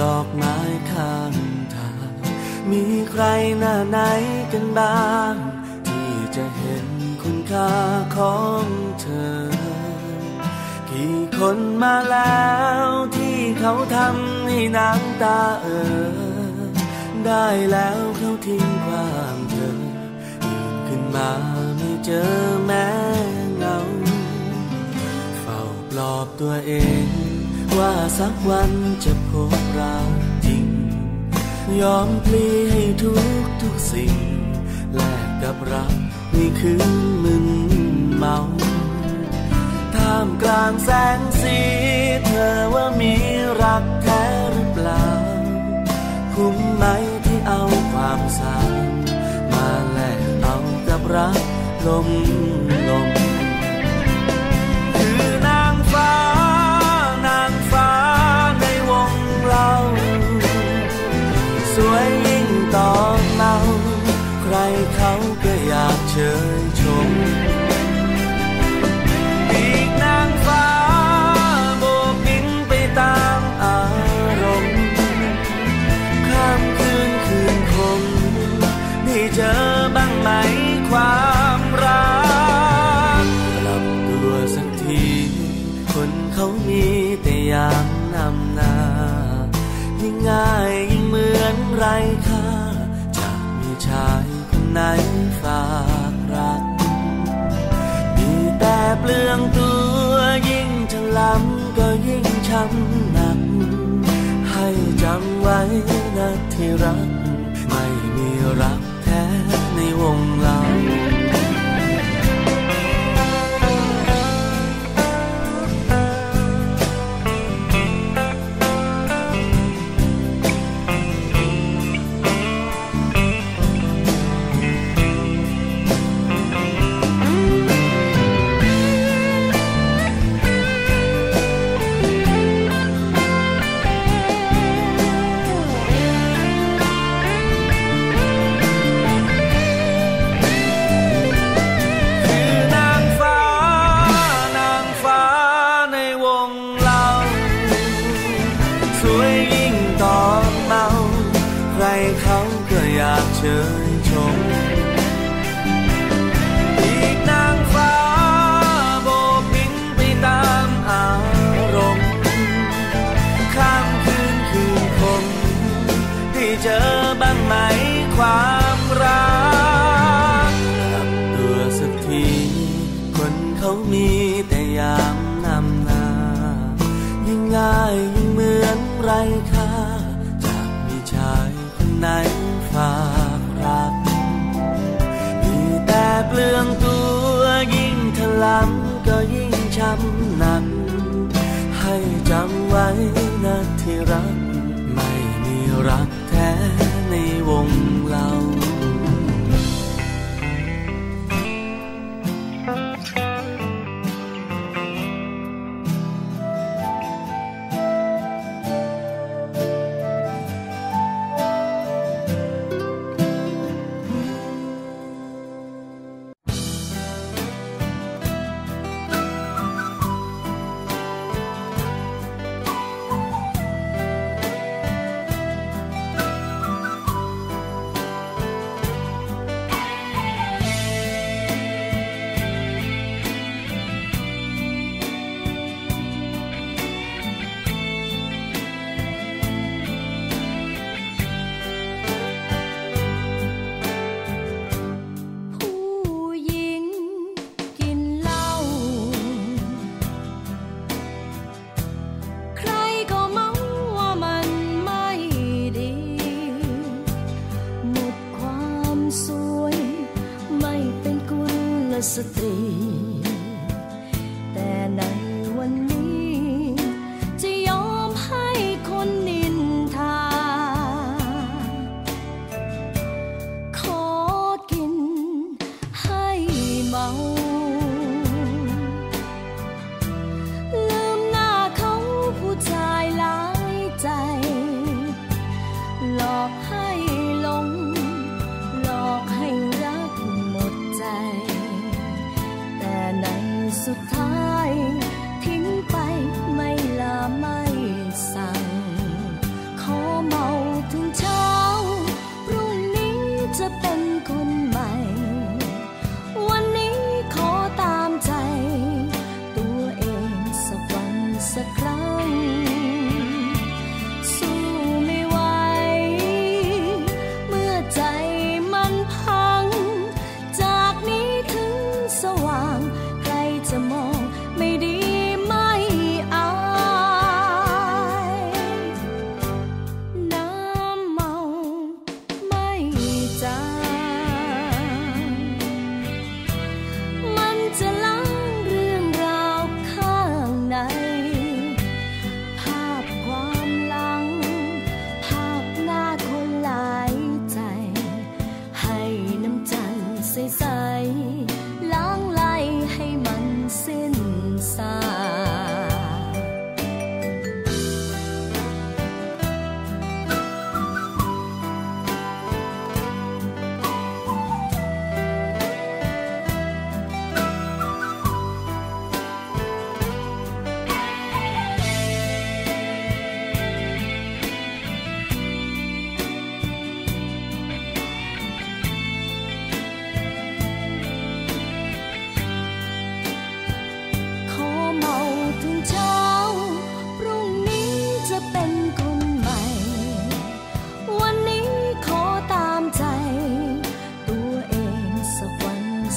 ดอกไม้ข้างทาง มีใครหน้าไหนกันบ้าง ที่จะเห็นคุณค่าของเธอ กี่คนมาแล้วที่เขาทำให้น้ำตาเออ ได้แล้วเขาทิ้งความเธอขึ้นมาไม่เจอแม้เงา เฝ้าปลอบตัวเอง ว่าสักวันจะพบเราจริง ยอมพลีให้ทุกทุกสิ่ง แลกกับรักในคืนมึนเมาท่ามกลางแสงสีเธอว่ามีรักแท้หรือเปล่า คุ้มไหมที่เอาความสาวมาแลกเอากับรักลม เชยชมอีกนางฟ้าโบกบินไปตามอารมณ์ข้ามคืนคืนคงได้เจอบ้างไหมความรักกลับตัวสักที คนเขามีแต่ยามนำหน้ายิ่งง่ายยิ่งเหมือนไรค่าจะมีชายคนไหนฝ่า ช้ำหนัก ให้จำไว้นะที่รัก ไม่มีรักแท้ในวง ชยชม อีกนางฟ้าโบกบินไปตามอารมณ์ ข้ามคืนคืนคงได้เจอบ้างไหมความรักกลับตัวสักที คนเขามีแต่ยามนำหน้า ยิ่งง่ายยิ่งเหมือนไรค่า ลส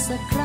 สักครั้ง